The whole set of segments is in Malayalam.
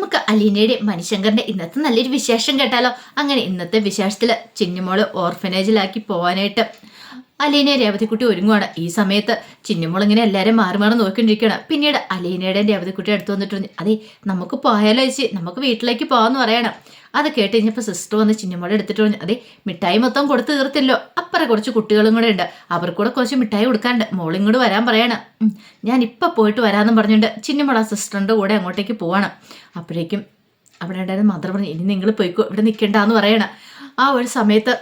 നമുക്ക് അലീനയുടെ മണിശങ്കറിന്റെ ഇന്നത്തെ നല്ലൊരു വിശേഷം കേട്ടാലോ? അങ്ങനെ ഇന്നത്തെ വിശേഷത്തിൽ ചിന്നുമോൾ ഓർഫനേജിലാക്കി പോവാനായിട്ട് അലീന രേവതിക്കുട്ടി ഒരുങ്ങുവാണ്. ഈ സമയത്ത് ചിന്നുമോൾ ഇങ്ങനെ എല്ലാവരും മാറി മാറി നോക്കിക്കൊണ്ടിരിക്കുകയാണ്. പിന്നീട് അലീനയുടെ രേവതിക്കുട്ടി അടുത്ത് വന്നിട്ടുണ്ട് അതെ നമുക്ക് പോയാലോ ചേച്ചി നമുക്ക് വീട്ടിലേക്ക് പോകാമെന്ന് പറയണം. അത് കേട്ട് കഴിഞ്ഞപ്പോൾ സിസ്റ്റർ വന്ന് ചിന്നുമോളെ എടുത്തിട്ട് പറഞ്ഞു അതെ മിഠായി മൊത്തം കൊടുത്ത് തീർത്തില്ലോ. അപ്പുറം കുറച്ച് കുട്ടികളും കൂടെ ഉണ്ട്. അവർക്കൂടെ കുറച്ച് മിഠായി കൊടുക്കാനുണ്ട്. മോളിങ്ങോട് വരാൻ പറയണം. ഞാൻ ഇപ്പം പോയിട്ട് വരാമെന്നും പറഞ്ഞിട്ട് ചിന്നുമോൾ ആ സിസ്റ്ററിന്റെ കൂടെ അങ്ങോട്ടേക്ക് പോവാണ്. അപ്പോഴേക്കും അവിടെ ഉണ്ടായിരുന്ന മദർ പറഞ്ഞു ഇനി നിങ്ങൾ പോയിക്കോ ഇവിടെ നിൽക്കണ്ടെന്ന് പറയണം. ആ ഒരു സമയത്ത്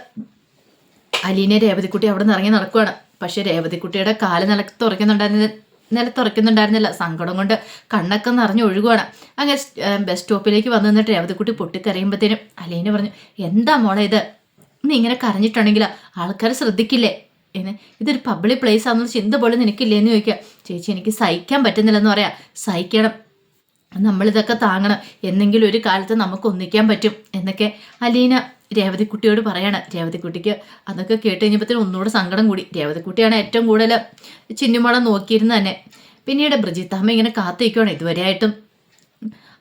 അലീനെ രേവതിക്കുട്ടി അവിടെ നിന്ന് ഇറങ്ങി നടക്കുവാണ്. പക്ഷേ രേവതിക്കുട്ടിയുടെ കാൽ നിലത്ത് തുറക്കുന്നുണ്ടായിരുന്നില്ല. നിലത്തുറക്കുന്നുണ്ടായിരുന്നില്ല സങ്കടം കൊണ്ട് കണ്ണൊക്കെ നിറഞ്ഞ് ഒഴുകുവാണ്. അങ്ങനെ ബസ് സ്റ്റോപ്പിലേക്ക് വന്നു നിന്നിട്ട് രേവതിക്കുട്ടി പൊട്ടിക്കരയുമ്പോഴത്തേനും അലീന പറഞ്ഞു എന്താ മോളെ ഇത്? നീ ഇങ്ങനെ കരഞ്ഞിട്ടുണ്ടെങ്കിൽ ആൾക്കാർ ശ്രദ്ധിക്കില്ലേ? എന്ന്. ഇതൊരു പബ്ലിക് പ്ലേസ് ആണെന്ന് ചിന്ത പോലും നിനക്കില്ലേ? എന്ന് ചോദിക്കുക. ചേച്ചി എനിക്ക് സഹിക്കാൻ പറ്റുന്നില്ലെന്ന് പറയാം. സഹിക്കണം. നമ്മളിതൊക്കെ താങ്ങണം. എന്നെങ്കിലും ഒരു കാലത്ത് നമുക്ക് ഒന്നിക്കാൻ പറ്റും. എന്നൊക്കെ അലീന രേവതിക്കുട്ടിയോട് പറയാണ് രേവതിക്കുട്ടിക്ക് അതൊക്കെ കേട്ട് കഴിഞ്ഞപ്പോഴത്തേനും ഒന്നുകൂടെ സങ്കടം കൂടി. രേവതിക്കുട്ടിയാണ് ഏറ്റവും കൂടുതൽ ചിന്നുമോളെ നോക്കിയിരുന്നത് തന്നെ. പിന്നീട് ബ്രിജിത്താമ്മ ഇങ്ങനെ കാത്തിരിക്കുവാണ് ഇതുവരെയായിട്ടും.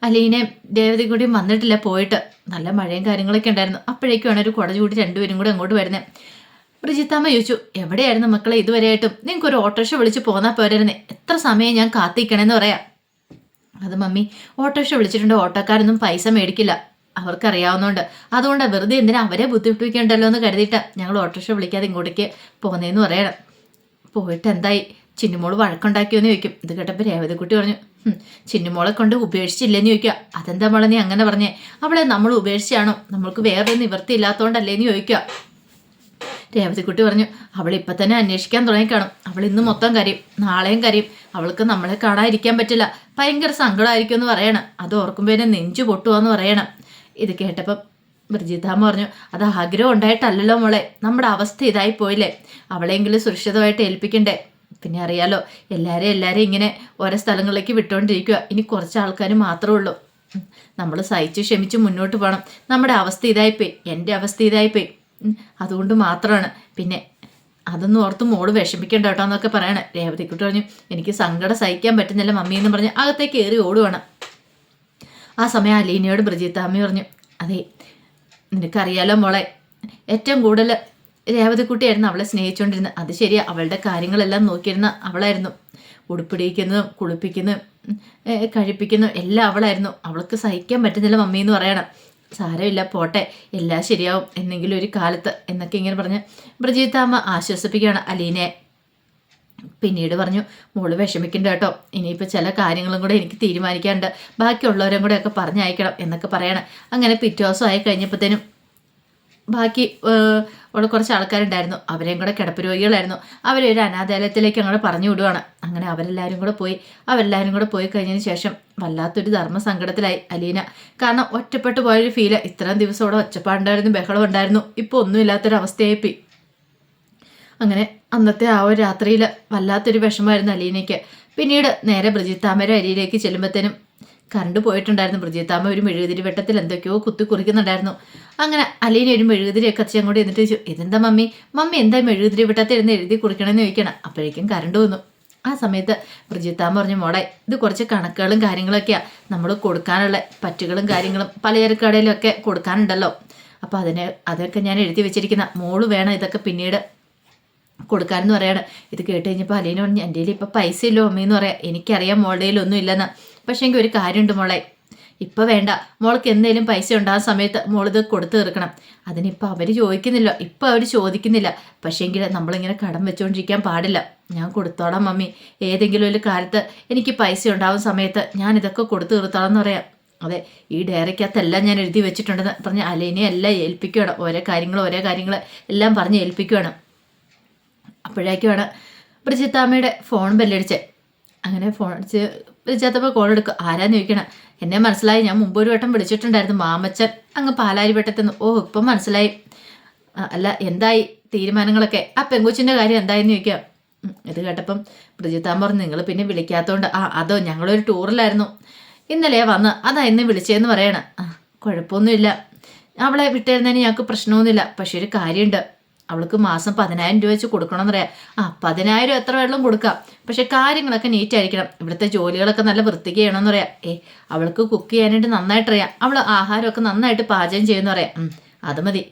അലീനെ രേവതിക്കുട്ടിയും വന്നിട്ടില്ല പോയിട്ട്. നല്ല മഴയും കാര്യങ്ങളൊക്കെ ഉണ്ടായിരുന്നു. അപ്പോഴേക്കുമാണ് ഒരു കുട ചൂടി രണ്ടുപേരും കൂടെ അങ്ങോട്ട് വരുന്നത്. ബ്രിജിത്താമ്മ ചോദിച്ചു എവിടെയായിരുന്നു മക്കളെ ഇതുവരെയായിട്ടും? നിങ്ങൾക്ക് ഒരു ഓട്ടോറിക്ഷ വിളിച്ച് പോന്നാൽ പോരായിരുന്നേ? എത്ര സമയം ഞാൻ കാത്തിരിക്കണമെന്ന് പറയാം. അത് മമ്മി ഓട്ടോറിക്ഷ വിളിച്ചിട്ടുണ്ട്. ഓട്ടോക്കാരൊന്നും പൈസ മേടിക്കില്ല. അവർക്കറിയാവുന്നതുകൊണ്ട് അതുകൊണ്ട് വെറുതെ എന്തിനാ അവരെ ബുദ്ധിമുട്ടിപ്പിക്കണ്ടല്ലോ എന്ന് കരുതിയിട്ട് ഞങ്ങൾ ഓട്ടോറിക്ഷ വിളിക്കാതെ ഇങ്ങോട്ടേക്ക് പോകുന്നതെന്ന് പറയണം. പോയിട്ട് എന്തായി ചിന്നുമോൾ വഴക്കുണ്ടാക്കിയോന്ന് ചോദിക്കും. ഇത് കേട്ടപ്പോൾ രേവതിക്കുട്ടി പറഞ്ഞു "ഹും, ചിന്നുമോളെ കൊണ്ട് ഉപേക്ഷിച്ചില്ലെന്ന് ചോദിക്കുക. അതെന്താ മോളെ നീ അങ്ങനെ പറഞ്ഞേ? അവളെ നമ്മൾ ഉപേക്ഷിച്ചാണോ? നമ്മൾക്ക് വേറെ നിവൃത്തി ഇല്ലാത്തതുകൊണ്ടല്ലേ എന്ന് ചോദിക്കുക. രേവതിക്കുട്ടി പറഞ്ഞു അവൾ ഇപ്പം തന്നെ അന്വേഷിക്കാൻ തുടങ്ങിക്കാണും. അവൾ ഇന്ന് മൊത്തം കരയും. നാളെയും കരയും. അവൾക്ക് നമ്മളെ കാണാതിരിക്കാൻ പറ്റില്ല. ഭയങ്കര സങ്കടമായിരിക്കും എന്ന് പറയണം. അത് ഓർക്കുമ്പോൾ നെഞ്ചു പൊട്ടുവാന്ന് പറയണം. ഇത് കേട്ടപ്പം ബ്രിജിതാമ്മ പറഞ്ഞു അത് ആഗ്രഹം ഉണ്ടായിട്ടല്ലല്ലോ മോളെ. നമ്മുടെ അവസ്ഥ ഇതായി പോയില്ലേ. അവളെങ്കിലും സുരക്ഷിതമായിട്ട് ഏൽപ്പിക്കണ്ടേ? പിന്നെ അറിയാലോ എല്ലാവരെയും എല്ലാവരെയും ഇങ്ങനെ ഓരോ സ്ഥലങ്ങളിലേക്ക് വിട്ടുകൊണ്ടിരിക്കുക. ഇനി കുറച്ച് ആൾക്കാർ മാത്രമേ ഉള്ളൂ. നമ്മൾ സഹിച്ച് ക്ഷമിച്ച് മുന്നോട്ട് പോകണം നമ്മുടെ അവസ്ഥ ഇതായിപ്പോയി എന്റെ അവസ്ഥ ഇതായിപ്പോയി അതുകൊണ്ട് മാത്രമാണ്. പിന്നെ അതൊന്നും ഓർത്ത് മോൾ വിഷമിക്കണ്ട കേട്ടോ എന്നൊക്കെ പറയണേ. രേവതിക്കുട്ടി പറഞ്ഞു എനിക്ക് സങ്കടം സഹിക്കാൻ പറ്റുന്നില്ല മമ്മി എന്ന് പറഞ്ഞ് അകത്തേക്ക് കയറി ഓടുവാണ്. ആ സമയം അലീനയോട് ബ്രജിത്താമ്മി പറഞ്ഞു അതെ നിനക്കറിയാലോ മോളെ ഏറ്റവും കൂടുതൽ രേവതിക്കുട്ടിയായിരുന്നു അവളെ സ്നേഹിച്ചുകൊണ്ടിരുന്നത് അത് ശരിയാ അവളുടെ കാര്യങ്ങളെല്ലാം നോക്കിയിരുന്ന അവളായിരുന്നു. ഉടുപ്പിടിക്കുന്നതും കുളിപ്പിക്കുന്നതും കഴിപ്പിക്കുന്നു എല്ലാം അവളായിരുന്നു. അവൾക്ക് സഹിക്കാൻ പറ്റുന്നില്ല മമ്മി എന്ന് പറയണം. സാരമില്ല പോട്ടെ എല്ലാം ശരിയാവും. എന്നെങ്കിലും ഒരു കാലത്ത് എന്നൊക്കെ ഇങ്ങനെ പറഞ്ഞ് ബ്രജീത്താമ്മ ആശ്വസിപ്പിക്കുകയാണ്. അലീനയെ പിന്നീട് പറഞ്ഞു മോൾ വിഷമിക്കണ്ട കേട്ടോ. ഇനിയിപ്പോൾ ചില കാര്യങ്ങളും കൂടെ എനിക്ക് തീരുമാനിക്കാണ്ട് ബാക്കിയുള്ളവരും കൂടെ ഒക്കെ പറഞ്ഞയക്കണം എന്നൊക്കെ പറയണം. അങ്ങനെ പിറ്റേ ദിവസം ആയി കഴിഞ്ഞപ്പോഴത്തേനും ബാക്കി ഉള്ള കുറച്ച് ആൾക്കാരുണ്ടായിരുന്നു. അവരെയും കൂടെ കിടപ്പ് രോഗികളായിരുന്നു. അവരെ ഒരു അനാഥാലയത്തിലേക്ക് അങ്ങോട്ട് പറഞ്ഞു വിടുവാണ്. അങ്ങനെ അവരെല്ലാവരും കൂടെ പോയി. അവരെല്ലാവരും കൂടെ പോയി കഴിഞ്ഞതിന് ശേഷം വല്ലാത്തൊരു ധർമ്മ സങ്കടത്തിലായി അലീന. കാരണം ഒറ്റപ്പെട്ടു പോയൊരു ഫീൽ ഇത്രയും ദിവസം അവിടെ ഒച്ചപ്പാടുണ്ടായിരുന്നു ബഹളം ഉണ്ടായിരുന്നു ഇപ്പോൾ ഒന്നുമില്ലാത്തൊരവസ്ഥയായിപ്പോയി അങ്ങനെ അന്നത്തെ ആ ഒരു രാത്രിയിൽ വല്ലാത്തൊരു വിഷമമായിരുന്നു അലീനയ്ക്ക്. പിന്നീട് നേരെ ബ്രിജിത്താമ്മയുടെ അരിയിലേക്ക് ചെല്ലുമ്പോഴത്തേനും കറണ്ട് പോയിട്ടുണ്ടായിരുന്നു. ബ്രിജിത്താമ്മ ഒരു മെഴുകുതിരി വെട്ടത്തിൽ എന്തൊക്കെയോ കുത്തി കുറിക്കുന്നുണ്ടായിരുന്നു. അങ്ങനെ അലീന ഒരു മെഴുകുതിരിയൊക്കെ അച്ഛൻ കൂടി എന്നിട്ട് ചോദിച്ചു ഇതെന്താ മമ്മി? മമ്മി എന്താ മെഴുകുതിരി വെട്ടത്തിൽ ഇരുന്ന് എഴുതി കുറിക്കണമെന്ന് ചോദിക്കണം. അപ്പോഴേക്കും കറണ്ട് വന്നു. ആ സമയത്ത് ബ്രിജിത്താമ്മ പറഞ്ഞു മോളെ ഇത് കുറച്ച് കണക്കുകളും കാര്യങ്ങളൊക്കെയാണ് നമ്മൾ കൊടുക്കാനുള്ള പറ്റുകളും കാര്യങ്ങളും പലചരക്കടയിലൊക്കെ കൊടുക്കാനുണ്ടല്ലോ. അപ്പോൾ അതിനെ അതൊക്കെ ഞാൻ എഴുതി വെച്ചിരിക്കുന്ന മോൾ വേണം ഇതൊക്കെ പിന്നീട് കൊടുക്കാനെന്ന് പറയാണ്. ഇത് കേട്ട് കഴിഞ്ഞപ്പോൾ അലീന പറഞ്ഞു എന്റെ കയ്യിൽ ഇപ്പോൾ പൈസ ഇല്ലോ അമ്മയെന്ന് പറയാം. എനിക്കറിയാം മോളുടെ കയ്യിലൊന്നും ഇല്ലെന്ന്. പക്ഷേ എനിക്ക് ഒരു കാര്യമുണ്ട് മോളെ. ഇപ്പം വേണ്ട. മോൾക്ക് എന്തെങ്കിലും പൈസ ഉണ്ടാകുന്ന സമയത്ത് മോളിത് കൊടുത്തു തീർക്കണം. അതിനിപ്പോൾ അവർ ചോദിക്കുന്നില്ല. ഇപ്പം അവർ ചോദിക്കുന്നില്ല. പക്ഷേങ്കിൽ നമ്മളിങ്ങനെ കടം വെച്ചുകൊണ്ടിരിക്കാൻ പാടില്ല. ഞാൻ കൊടുത്തോളാം മമ്മി. ഏതെങ്കിലും ഒരു കാലത്ത് എനിക്ക് പൈസ ഉണ്ടാവുന്ന സമയത്ത് ഞാൻ ഇതൊക്കെ കൊടുത്തു തീർത്തോളാം എന്ന് പറയാം. അതെ ഈ ഡയറിക്കകത്തെല്ലാം ഞാൻ എഴുതി വെച്ചിട്ടുണ്ടെന്ന് പറഞ്ഞ് അലീനെ എല്ലാം ഏൽപ്പിക്കുകയാണ് ഓരോ കാര്യങ്ങൾ ഓരോ കാര്യങ്ങൾ എല്ലാം പറഞ്ഞ് ഏൽപ്പിക്കുകയാണ് അപ്പോഴേക്കുമാണ് പ്രജിത്താമ്മയുടെ ഫോൺ ബെല്ലടിച്ച് അങ്ങനെ ഫോൺ അടിച്ച് ബ്രിജിത്താമ്മ കോൾ എടുക്കുക. ആരാന്ന് ചോദിക്കണം? എന്നെ മനസ്സിലായി. ഞാൻ മുമ്പ് ഒരു വട്ടം വിളിച്ചിട്ടുണ്ടായിരുന്നു മാമച്ചൻ. അങ്ങ് പാലാരി വട്ടത്തുനിന്ന് ഓ ഇപ്പം മനസ്സിലായി. അല്ല എന്തായി? തീരുമാനങ്ങളൊക്കെ? ആ പെങ്കുച്ചിന്റെ കാര്യം എന്തായെന്ന് ചോദിക്കാം. ഇത് കേട്ടപ്പം ബ്രിജിത്താമ്മ പറഞ്ഞു നിങ്ങൾ പിന്നെ വിളിക്കാത്തതുകൊണ്ട് ആ അതോ ഞങ്ങളൊരു ടൂറിലായിരുന്നു. ഇന്നലെ വന്ന് അതാ ഇന്ന് വിളിച്ചതെന്ന് പറയണം. കുഴപ്പമൊന്നുമില്ല. അവളെ വിട്ടിരുന്നതിന് ഞങ്ങൾക്ക് പ്രശ്നമൊന്നുമില്ല. പക്ഷെ ഒരു കാര്യമുണ്ട്. അവൾക്ക് മാസം പതിനായിരം രൂപ വെച്ച് കൊടുക്കണമെന്ന് പറയാം ആ പതിനായിരം എത്ര വെള്ളം കൊടുക്കാം. പക്ഷെ കാര്യങ്ങളൊക്കെ നീറ്റ് ആയിരിക്കണം. ഇവിടുത്തെ ജോലികളൊക്കെ നല്ല വൃത്തിക്ക് ചെയ്യണമെന്ന് പറയാം ഏ അവൾക്ക് കുക്ക് ചെയ്യാനായിട്ട് നന്നായിട്ടറിയാം. അവൾ ആഹാരമൊക്കെ നന്നായിട്ട് പാചകം ചെയ്യുമെന്ന് പറയാം അത് മതി.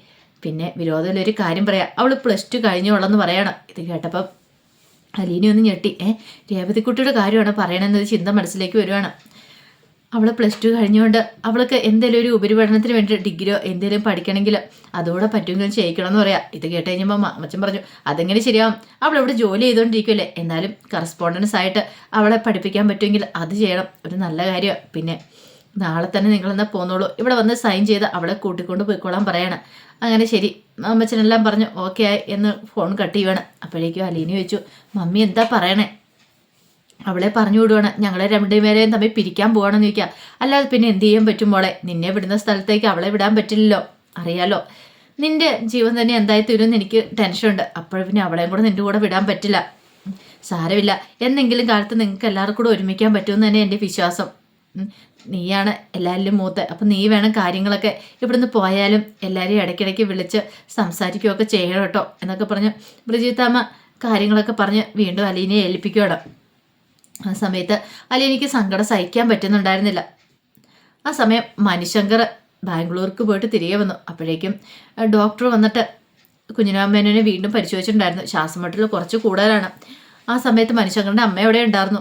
പിന്നെ വിരോധമില്ലൊരു കാര്യം പറയാം. അവൾ പ്ലസ് ടു കഴിഞ്ഞോളെന്ന് പറയണം. ഇത് കേട്ടപ്പം അലീനി ഒന്ന് ഞെട്ടി. ഏ രേവതിക്കുട്ടിയുടെ കാര്യമാണ് പറയണമെന്നത് ചിന്ത മനസ്സിലേക്ക് വരുവാണ്. അവൾ പ്ലസ് ടു കഴിഞ്ഞുകൊണ്ട് അവൾക്ക് എന്തെങ്കിലും ഒരു ഉപരിപഠനത്തിന് വേണ്ടി ഡിഗ്രിയോ എന്തെങ്കിലും പഠിക്കണമെങ്കിൽ അതുകൂടെ പറ്റുമെങ്കിലും ചെയ്യിക്കണം എന്ന് പറയാം. ഇത് കേട്ട് കഴിഞ്ഞപ്പോൾ അമ്മച്ചൻ പറഞ്ഞു അതെങ്ങനെ ശരിയാവും? അവൾ ഇവിടെ ജോലി ചെയ്തുകൊണ്ടിരിക്കുമല്ലേ എന്നാലും കറസ്പോണ്ടൻസ് ആയിട്ട് അവളെ പഠിപ്പിക്കാൻ പറ്റുമെങ്കിൽ അത് ചെയ്യണം. ഒരു നല്ല കാര്യമാണ് പിന്നെ നാളെ തന്നെ നിങ്ങളെന്നാൽ പോന്നോളൂ. ഇവിടെ വന്ന് സൈൻ ചെയ്ത് അവളെ കൂട്ടിക്കൊണ്ട് പോയിക്കോളാൻ പറയണം. അങ്ങനെ ശരി. അമ്മച്ചനെല്ലാം പറഞ്ഞു ഓക്കെ ആയി എന്ന് ഫോൺ കട്ട് ചെയ്യുവാണ്. അപ്പോഴേക്കും അലീനി ചോദിച്ചു മമ്മി എന്താ പറയണേ? അവളെ പറഞ്ഞു വിടുവാണ്. ഞങ്ങളെ രണ്ടുപേരെയും തമ്മിൽ പിരിക്കാൻ പോവാണെന്ന് ചോദിക്കുക അല്ലാതെ പിന്നെ എന്ത് ചെയ്യാൻ പറ്റും മോളെ? നിന്നെ വിടുന്ന സ്ഥലത്തേക്ക് അവളെ വിടാൻ പറ്റില്ലല്ലോ. അറിയാലോ. നിന്റെ ജീവൻ തന്നെ എന്തായി തീരുമെന്ന് എനിക്ക് ടെൻഷനുണ്ട് അപ്പോൾ പിന്നെ അവളെയും കൂടെ നിന്റെ കൂടെ വിടാൻ പറ്റില്ല. സാരമില്ല. എന്നെങ്കിലും കാലത്ത് നിങ്ങൾക്ക് എല്ലാവർക്കും കൂടെ ഒരുമിക്കാൻ പറ്റുമെന്ന് തന്നെ എന്റെ വിശ്വാസം. നീയാണ് എല്ലാവരിലും മൂത്ത്. അപ്പം നീ വേണം കാര്യങ്ങളൊക്കെ ഇവിടുന്ന് പോയാലും എല്ലാവരെയും ഇടയ്ക്കിടയ്ക്ക് വിളിച്ച് സംസാരിക്കുകയൊക്കെ ചെയ്യണം കേട്ടോ. എന്നൊക്കെ പറഞ്ഞ് ബ്രിജിത്താമ്മ കാര്യങ്ങളൊക്കെ പറഞ്ഞ് വീണ്ടും അലീനെ ഏൽപ്പിക്കുകയാണ്. ആ സമയത്ത് അലീനയ്ക്ക് സങ്കടം സഹിക്കാൻ പറ്റുന്നുണ്ടായിരുന്നില്ല. ആ സമയം മണിശങ്കർ ബാംഗ്ലൂർക്ക് പോയിട്ട് തിരികെ വന്നു. അപ്പോഴേക്കും ഡോക്ടർ വന്നിട്ട് കുഞ്ഞിനാമേനെ വീണ്ടും പരിശോധിച്ചിട്ടുണ്ടായിരുന്നു. ശ്വാസമുട്ടൽ കുറച്ച് കൂടുതലാണ്. ആ സമയത്ത് മനുശങ്കറിന്റെ അമ്മ എവിടെ ഉണ്ടായിരുന്നു.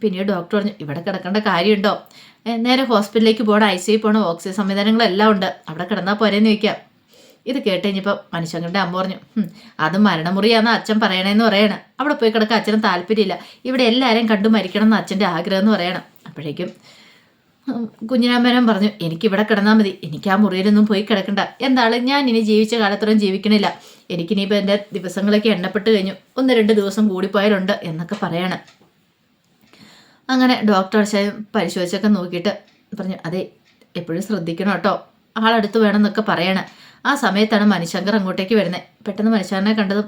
പിന്നീട് ഡോക്ടർ പറഞ്ഞു ഇവിടെ കിടക്കേണ്ട കാര്യമുണ്ടോ? നേരെ ഹോസ്പിറ്റലിലേക്ക് പോകണം. ഐ സി പോകണം. ഓക്സിജൻ സംവിധാനങ്ങളെല്ലാം ഉണ്ട്. അവിടെ കിടന്നാൽ പോരേന്ന് ചോദിക്കാം. ഇത് കേട്ട് കഴിഞ്ഞപ്പോൾ മനുഷ്യങ്ങളുടെ അമ്മ പറഞ്ഞു "ഹും, അത് മരണമുറിയാന്ന് അച്ഛൻ പറയണേന്ന് പറയണം. അവിടെ പോയി കിടക്കാൻ അച്ഛന് താല്പര്യമില്ല. ഇവിടെ എല്ലാവരെയും കണ്ടു മരിക്കണം എന്ന് അച്ഛന്റെ ആഗ്രഹം എന്ന് പറയണം. അപ്പോഴേക്കും കുഞ്ഞിരാമേനൻ പറഞ്ഞു എനിക്കിവിടെ കിടന്നാൽ മതി. എനിക്ക് ആ മുറിയിലൊന്നും പോയി കിടക്കണ്ട. എന്താണ് ഞാൻ ഇനി ജീവിച്ച കാലത്തോളം ജീവിക്കണില്ല. എനിക്കിനിയിപ്പോൾ എന്റെ ദിവസങ്ങളൊക്കെ എണ്ണപ്പെട്ട് കഴിഞ്ഞു. ഒന്ന് രണ്ട് ദിവസം കൂടിപ്പോയാലുണ്ട് എന്നൊക്കെ പറയണം. അങ്ങനെ ഡോക്ടർ പരിശോധിച്ചൊക്കെ നോക്കിയിട്ട് പറഞ്ഞു അതെ എപ്പോഴും ശ്രദ്ധിക്കണം കേട്ടോ. ആളടുത്ത് വേണം എന്നൊക്കെ പറയണം. ആ സമയത്താണ് മനുശങ്കർ അങ്ങോട്ടേക്ക് വരുന്നത് പെട്ടെന്ന് മനുഷ്യനെ കണ്ടതും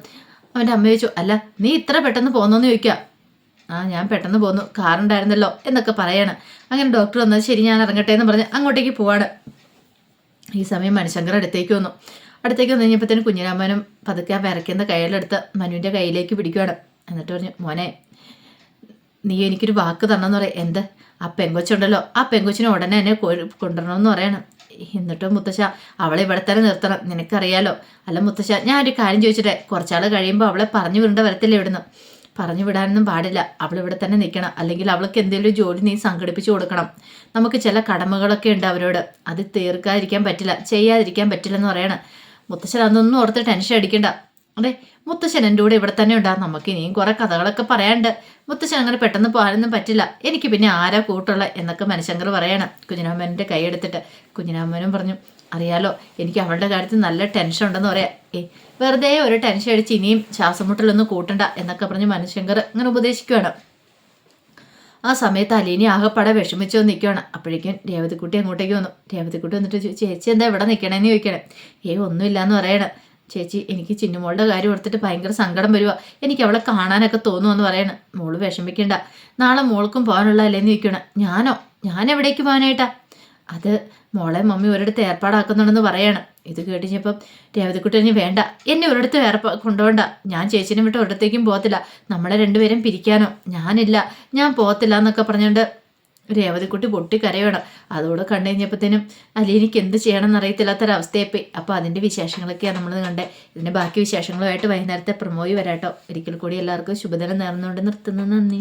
അവന്റെ അമ്മ ചോദിച്ചു അല്ല നീ ഇത്ര പെട്ടെന്ന് പോന്നോന്ന് ചോദിക്കുക ആ ഞാൻ പെട്ടെന്ന് പോന്നു. കാറുണ്ടായിരുന്നല്ലോ എന്നൊക്കെ പറയാണ്. അങ്ങനെ ഡോക്ടർ വന്നത് ശരി ഞാൻ ഇറങ്ങട്ടെ എന്ന് പറഞ്ഞ് അങ്ങോട്ടേക്ക് പോവാണ്. ഈ സമയം മനുശങ്കർ അടുത്തേക്ക് വന്നു. അടുത്തേക്ക് വന്നു കഴിഞ്ഞപ്പോഴത്തേനും കുഞ്ഞിരാമനും പതുക്കെ ആ വിറയ്ക്കുന്ന കയ്യിലെടുത്ത് മനുവിന്റെ കയ്യിലേക്ക് പിടിക്കുകയാണ് എന്നിട്ട് പറഞ്ഞു മോനെ നീ എനിക്കൊരു വാക്ക് തന്നെന്ന് പറയാം. എന്ത്? ആ പെങ്കൊച്ചുണ്ടല്ലോ. ആ പെങ്കൊച്ചിനെ ഉടനെ എന്നെ കൊണ്ടുവരണമെന്ന് പറയണം. എന്നിട്ടും മുത്തശ്ശ അവളെ ഇവിടെ തന്നെ നിർത്തണം. നിനക്കറിയാലോ. അല്ല മുത്തശ്ശ ഞാൻ ഒരു കാര്യം ചോദിച്ചിട്ടെ. കുറച്ചാൾ കഴിയുമ്പോൾ അവളെ പറഞ്ഞു വിടേണ്ട വരത്തില്ല ഇവിടുന്ന്? പറഞ്ഞു വിടാനൊന്നും പാടില്ല. അവൾ ഇവിടെ തന്നെ നിൽക്കണം. അല്ലെങ്കിൽ അവൾക്ക് എന്തെങ്കിലും ജോലി നീ സംഘടിപ്പിച്ചു കൊടുക്കണം. നമുക്ക് ചില കടമകളൊക്കെ ഉണ്ട് അവരോട്. അത് തീർക്കാതിരിക്കാൻ പറ്റില്ല. ചെയ്യാതിരിക്കാൻ പറ്റില്ലെന്ന് പറയണം. മുത്തശ്ശൻ അതൊന്നും ഓർത്ത് ടെൻഷൻ അടിക്കണ്ട. അതെ മുത്തശ്ശൻ എന്റെ കൂടെ ഇവിടെ തന്നെ ഉണ്ടാകും നമുക്ക് ഇനിയും കുറെ കഥകളൊക്കെ പറയാണ്ട് മുത്തശ്ശൻ അങ്ങനെ പെട്ടെന്ന് പോകാനൊന്നും പറ്റില്ല. എനിക്ക് പിന്നെ ആരാ കൂട്ടുള്ള എന്നൊക്കെ മനശങ്കർ പറയണം. കുഞ്ഞിനാമ്മന്റെ കൈ എടുത്തിട്ട് കുഞ്ഞിനാമ്മനും പറഞ്ഞു അറിയാലോ എനിക്ക് അവളുടെ കാര്യത്തിൽ നല്ല ടെൻഷൻ ഉണ്ടെന്ന് പറയാം. ഏ വെറുതെ ഒരു ടെൻഷൻ അടിച്ച് ഇനിയും ശ്വാസം മുട്ടലൊന്നും കൂട്ടണ്ട എന്നൊക്കെ പറഞ്ഞ് മനുഷ്യങ്കർ അങ്ങനെ ഉപദേശിക്കുകയാണ് ആ സമയത്ത് അലീനി ആകെപ്പാടെ വിഷമിച്ചു നിൽക്കുകയാണ് അപ്പോഴേക്കും രേവതിക്കുട്ടി അങ്ങോട്ടേക്ക് വന്നു. രേവതിക്കുട്ടി വന്നിട്ട് ചേച്ചി എന്താ ഇവിടെ നിൽക്കണേന്ന് ചോദിക്കണേ? ഏ ഒന്നുമില്ലാന്ന് പറയണേ. ചേച്ചി എനിക്ക് ചിന്നുമോളുടെ കാര്യം ഓർത്തിട്ട് ഭയങ്കര സങ്കടം വരുക എനിക്ക് അവളെ കാണാനൊക്കെ തോന്നുമെന്ന് പറയണ. മോൾ വിഷമിക്കണ്ട. നാളെ മോൾക്കും പോകാനുള്ള അല്ലേന്ന് ചോദിക്കണം ഞാനോ? ഞാൻ എവിടേക്ക് പോകാനായിട്ടാ? അത് മോളെ മമ്മി ഒരിടത്ത് ഏർപ്പാടാക്കുന്നുണ്ടെന്ന് പറയാണ്. ഇത് കേട്ടിഞ്ഞപ്പം രേവതിക്കുട്ടി പറഞ്ഞു വേണ്ട. എന്നെ ഒരിടത്ത് ഏർപ്പാ കൊണ്ടുപോകണ്ട. ഞാൻ ചേച്ചിനെ വിട്ട് ഒരിടത്തേക്കും പോകത്തില്ല. നമ്മളെ രണ്ടുപേരും പിരിക്കാനോ? ഞാനില്ല. ഞാൻ പോകത്തില്ല എന്നൊക്കെ പറഞ്ഞുകൊണ്ട് രേവതിക്കുട്ടി പൊട്ടിക്കരയണം. അതുകൂടെ കണ്ടു കഴിഞ്ഞപ്പോഴത്തേനും അലീനിക്ക് എന്ത് ചെയ്യണം എന്നറിയത്തില്ലാത്തൊരവസ്ഥയായിപ്പോയി അപ്പോൾ അതിന്റെ വിശേഷങ്ങളൊക്കെയാണ് നമ്മൾ കണ്ടത് ഇതിന്റെ ബാക്കി വിശേഷങ്ങളുമായിട്ട് വൈകുന്നേരത്തെ പ്രമോയി വരാട്ടോ. ഒരിക്കൽ കൂടി എല്ലാവർക്കും ശുഭദിനം നേർന്നുകൊണ്ട് നിർത്തുന്നു. നന്ദി.